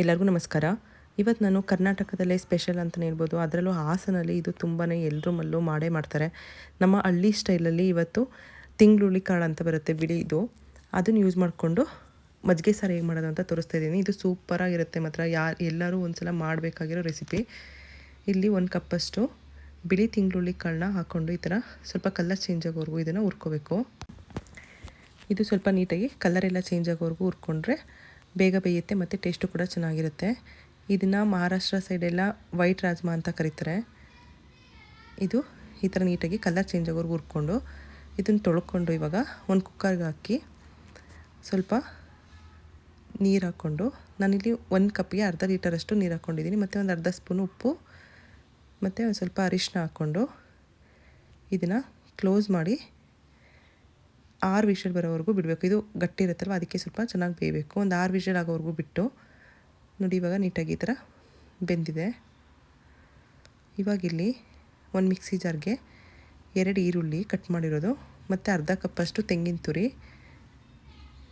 ಎಲ್ಲರಿಗೂ ನಮಸ್ಕಾರ. ಇವತ್ತು ನಾನು ಕರ್ನಾಟಕದಲ್ಲೇ ಸ್ಪೆಷಲ್ ಅಂತಲೇ ಹೇಳ್ಬೋದು. ಅದರಲ್ಲೂ ಹಾಸನಲ್ಲಿ ಇದು ತುಂಬಾ ಎಲ್ಲರೂ ಮಲ್ಲೂ ಮಾಡೇ ಮಾಡ್ತಾರೆ. ನಮ್ಮ ಹಳ್ಳಿ ಸ್ಟೈಲಲ್ಲಿ ಇವತ್ತು ತಿಂಗಳುಳ್ಳಿ ಕಾಳು ಅಂತ ಬರುತ್ತೆ ಬಿಳಿ ಇದು. ಅದನ್ನು ಯೂಸ್ ಮಾಡಿಕೊಂಡು ಮಜ್ಜಿಗೆ ಸಾರು ಹೇಗೆ ಮಾಡೋದು ಅಂತ ತೋರಿಸ್ತಾ ಇದ್ದೀನಿ. ಇದು ಸೂಪರಾಗಿರುತ್ತೆ ಮಾತ್ರ. ಯಾರು ಎಲ್ಲರೂ ಒಂದ್ಸಲ ಮಾಡಬೇಕಾಗಿರೋ ರೆಸಿಪಿ ಇಲ್ಲಿ ಒಂದು ಕಪ್ಪಷ್ಟು ಬಿಳಿ ತಿಂಗ್ಳುಳ್ಳಿ ಕಾಳನ್ನ ಹಾಕ್ಕೊಂಡು ಈ ಥರ ಸ್ವಲ್ಪ ಕಲರ್ ಚೇಂಜ್ ಆಗೋವರೆಗೂ ಇದನ್ನು ಹುರ್ಕೋಬೇಕು. ಇದು ಸ್ವಲ್ಪ ನೀಟಾಗಿ ಕಲರ್ ಎಲ್ಲ ಚೇಂಜ್ ಆಗೋವರೆಗೂ ಹುರ್ಕೊಂಡ್ರೆ ಬೇಗ ಬೇಯುತ್ತೆ ಮತ್ತು ಟೇಸ್ಟು ಕೂಡ ಚೆನ್ನಾಗಿರುತ್ತೆ. ಇದನ್ನು ಮಹಾರಾಷ್ಟ್ರ ಸೈಡೆಲ್ಲ ವೈಟ್ ರಾಜ್ಮಾ ಅಂತ ಕರೀತಾರೆ. ಇದು ಈ ಥರ ನೀಟಾಗಿ ಕಲರ್ ಚೇಂಜ್ ಆಗೋವರೆಗೂ ಹುರ್ಕೊಂಡು ಇದನ್ನು ತೊಳ್ಕೊಂಡು ಇವಾಗ ಒಂದು ಕುಕ್ಕರ್ಗೆ ಹಾಕಿ ಸ್ವಲ್ಪ ನೀರು ಹಾಕ್ಕೊಂಡು ನಾನಿಲ್ಲಿ ಒಂದು ಕಪ್ಪಿಗೆ ಅರ್ಧ ಲೀಟರಷ್ಟು ನೀರು ಹಾಕ್ಕೊಂಡಿದ್ದೀನಿ ಮತ್ತು ಒಂದು ಅರ್ಧ ಸ್ಪೂನ್ ಉಪ್ಪು, ಮತ್ತು ಒಂದು ಸ್ವಲ್ಪ ಅರಿಶಿನ ಹಾಕ್ಕೊಂಡು ಇದನ್ನು ಕ್ಲೋಸ್ ಮಾಡಿ ಆರು ವಿಷಲ್ ಬರೋವರೆಗೂ ಬಿಡಬೇಕು. ಇದು ಗಟ್ಟಿ ಇರುತ್ತಲ್ವ? ಅದಕ್ಕೆ ಸ್ವಲ್ಪ ಚೆನ್ನಾಗಿ ಬೇಯಬೇಕು. ಒಂದು ಆರು ವಿಷಲ್ ಆಗೋವರೆಗೂ ಬಿಟ್ಟು ನೋಡಿ, ಇವಾಗ ನೀಟಾಗಿ ಈ ಥರ ಬೆಂದಿದೆ. ಇವಾಗಿಲ್ಲಿ ಒಂದು ಮಿಕ್ಸಿ ಜಾರ್ಗೆ ಎರಡು ಈರುಳ್ಳಿ ಕಟ್ ಮಾಡಿರೋದು, ಮತ್ತು ಅರ್ಧ ಕಪ್ಪಷ್ಟು ತೆಂಗಿನ ತುರಿ,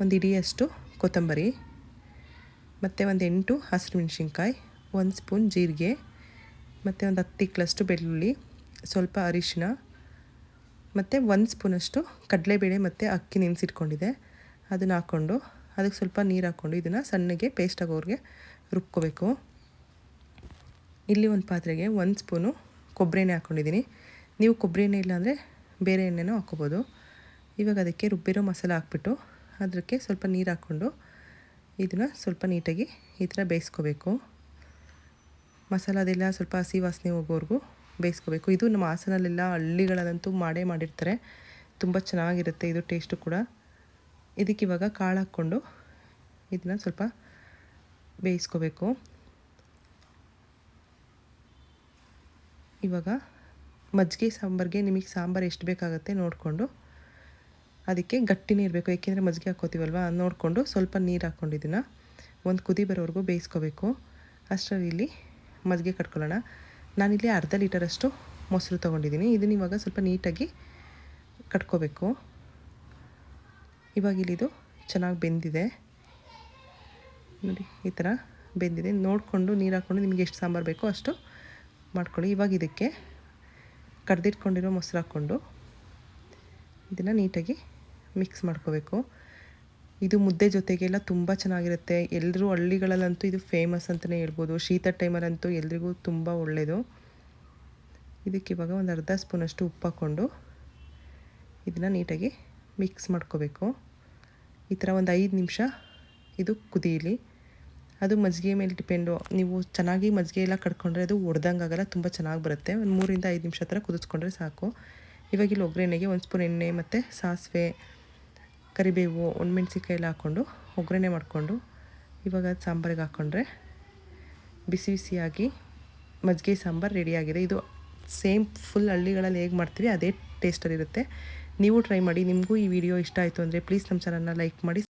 ಒಂದು ಇಡಿಯಷ್ಟು ಕೊತ್ತಂಬರಿ, ಮತ್ತು ಒಂದು ಎಂಟು ಹಸಿರು ಮೆಣಸಿನ್ಕಾಯಿ, ಒಂದು ಸ್ಪೂನ್ ಜೀರಿಗೆ, ಮತ್ತು ಒಂದು ಹತ್ತು ತಿಕ್ಲಷ್ಟು ಬೆಳ್ಳುಳ್ಳಿ, ಸ್ವಲ್ಪ ಅರಿಶಿನ ಮತ್ತು ಒಂದು ಸ್ಪೂನಷ್ಟು ಕಡಲೆಬೇಳೆ ಮತ್ತು ಅಕ್ಕಿ ನೆನೆಸಿಟ್ಕೊಂಡಿದೆ. ಅದನ್ನು ಹಾಕ್ಕೊಂಡು ಅದಕ್ಕೆ ಸ್ವಲ್ಪ ನೀರು ಹಾಕ್ಕೊಂಡು ಇದನ್ನು ಸಣ್ಣಗೆ ಪೇಸ್ಟ್ ಆಗೋರಿಗೆ ರುಬ್ಕೋಬೇಕು. ಇಲ್ಲಿ ಒಂದು ಪಾತ್ರೆಗೆ ಒಂದು ಸ್ಪೂನು ಕೊಬ್ಬರಿ ಎಣ್ಣೆ ಹಾಕ್ಕೊಂಡಿದ್ದೀನಿ ನೀವು ಕೊಬ್ಬರಿ ಎಣ್ಣೆ ಇಲ್ಲಾಂದರೆ ಬೇರೆ ಎಣ್ಣೆನೂ ಹಾಕ್ಕೋಬೋದು. ಇವಾಗ ಅದಕ್ಕೆ ರುಬ್ಬಿರೋ ಮಸಾಲೆ ಹಾಕ್ಬಿಟ್ಟು ಅದಕ್ಕೆ ಸ್ವಲ್ಪ ನೀರು ಹಾಕ್ಕೊಂಡು ಇದನ್ನು ಸ್ವಲ್ಪ ನೀಟಾಗಿ ಈ ಥರ ಬೇಯಿಸ್ಕೋಬೇಕು. ಮಸಾಲ ಅದೆಲ್ಲ ಸ್ವಲ್ಪ ಹಸಿ ವಾಸನೆ ಹೋಗೋವರೆಗೂ ಬೇಯಿಸ್ಕೋಬೇಕು. ಇದು ನಮ್ಮ ಹಾಸನಲ್ಲೆಲ್ಲ ಹಳ್ಳಿಗಳಲ್ಲಂತೂ ಮಾಡೇ ಮಾಡಿರ್ತಾರೆ. ತುಂಬ ಚೆನ್ನಾಗಿರುತ್ತೆ ಇದು ಟೇಸ್ಟು ಕೂಡ. ಇದಕ್ಕೆ ಇವಾಗ ಕಾಳು ಹಾಕ್ಕೊಂಡು ಇದನ್ನ ಸ್ವಲ್ಪ ಬೇಯಿಸ್ಕೋಬೇಕು. ಇವಾಗ ಮಜ್ಜಿಗೆ, ಸಾಂಬಾರಿಗೆ ನಿಮಗೆ ಸಾಂಬಾರು ಎಷ್ಟು ಬೇಕಾಗುತ್ತೆ ನೋಡಿಕೊಂಡು ಅದಕ್ಕೆ ಗಟ್ಟಿನೇ ಇರಬೇಕು ಏಕೆಂದರೆ ಮಜ್ಜಿಗೆ ಹಾಕ್ಕೋತೀವಲ್ವ? ನೋಡಿಕೊಂಡು ಸ್ವಲ್ಪ ನೀರು ಹಾಕ್ಕೊಂಡು ಇದನ್ನು ಒಂದು ಕುದಿ ಬರೋವರೆಗೂ ಬೇಯಿಸ್ಕೋಬೇಕು. ಅಷ್ಟರಲ್ಲಿ ಮಜ್ಜಿಗೆ ಕಟ್ಕೊಳ್ಳೋಣ. ನಾನಿಲ್ಲಿ ಅರ್ಧ ಲೀಟರಷ್ಟು ಮೊಸರು ತೊಗೊಂಡಿದ್ದೀನಿ. ಇದನ್ನು ಇವಾಗ ಸ್ವಲ್ಪ ನೀಟಾಗಿ ಕಟ್ಕೋಬೇಕು. ಇವಾಗ ಇಲ್ಲಿದು ಚೆನ್ನಾಗಿ ಬೆಂದಿದೆ. ನೋಡಿ, ಈ ಥರ ಬೆಂದಿದೆ. ನೋಡಿಕೊಂಡು, ನೀರು ಹಾಕ್ಕೊಂಡು ನಿಮಗೆ ಎಷ್ಟು ಸಾಂಬಾರು ಬೇಕೋ ಅಷ್ಟು ಮಾಡ್ಕೊಳ್ಳಿ. ಇವಾಗ ಇದಕ್ಕೆ ಕಡ್ದಿಟ್ಕೊಂಡಿರೋ ಮೊಸರು ಹಾಕ್ಕೊಂಡು ಇದನ್ನು ನೀಟಾಗಿ ಮಿಕ್ಸ್ ಮಾಡ್ಕೋಬೇಕು. ಇದು ಮುದ್ದೆ ಜೊತೆಗೆಲ್ಲ ತುಂಬ ಚೆನ್ನಾಗಿರುತ್ತೆ. ಎಲ್ಲರೂ ಹಳ್ಳಿಗಳಲ್ಲಂತೂ ಇದು ಫೇಮಸ್ ಅಂತಲೇ ಹೇಳ್ಬೋದು. ಶೀತ ಟೈಮಲ್ಲಂತೂ ಎಲ್ರಿಗೂ ತುಂಬ ಒಳ್ಳೆಯದು ಇದಕ್ಕೆ ಇವಾಗ ಒಂದು ಅರ್ಧ ಸ್ಪೂನಷ್ಟು ಉಪ್ಪು ಹಾಕ್ಕೊಂಡು ಇದನ್ನು ನೀಟಾಗಿ ಮಿಕ್ಸ್ ಮಾಡ್ಕೋಬೇಕು. ಈ ಥರ ಒಂದು ಐದು ನಿಮಿಷ ಇದು ಕುದಿಯಲಿ. ಅದು ಮಜ್ಜಿಗೆ ಮೇಲೆ ಡಿಪೆಂಡು ನೀವು ಚೆನ್ನಾಗಿ ಮಜ್ಜಿಗೆ ಎಲ್ಲ ಕಟ್ಕೊಂಡ್ರೆ ಅದು ಒಡ್ದಂಗೆ ಆಗಲ್ಲ, ತುಂಬ ಚೆನ್ನಾಗಿ ಬರುತ್ತೆ. ಒಂದು ಮೂರಿಂದ ಐದು ನಿಮಿಷ ಹತ್ರ ಕುದಿಸ್ಕೊಂಡ್ರೆ ಸಾಕು. ಇವಾಗ ಇಲ್ಲಿ ಒಗ್ಗರಣೆಗೆ ಒಂದು ಸ್ಪೂನ್ ಎಣ್ಣೆ ಮತ್ತು ಸಾಸಿವೆ ಕರಿಬೇವು ಒಣಮೆಣ್ಸಿಕಾಯಿ ಎಲ್ಲ ಹಾಕ್ಕೊಂಡು ಒಗ್ಗರಣೆ ಮಾಡಿಕೊಂಡು ಇವಾಗ ಅದು ಸಾಂಬಾರಿಗೆ ಹಾಕ್ಕೊಂಡ್ರೆ ಬಿಸಿ ಬಿಸಿಯಾಗಿ ಮಜ್ಜಿಗೆ ಸಾಂಬಾರು ರೆಡಿಯಾಗಿದೆ ಇದು ಸೇಮ್ ಫುಲ್ ಹಳ್ಳಿಗಳಲ್ಲಿ ಹೇಗೆ ಮಾಡ್ತೀವಿ ಅದೇ ಟೇಸ್ಟಲ್ಲಿರುತ್ತೆ ನೀವು ಟ್ರೈ ಮಾಡಿ, ನಿಮಗೂ ಈ ವಿಡಿಯೋ ಇಷ್ಟ ಆಯಿತು ಅಂದರೆ ಪ್ಲೀಸ್ ನಮ್ಮ ಚಾನಲ್ನ ಲೈಕ್ ಮಾಡಿ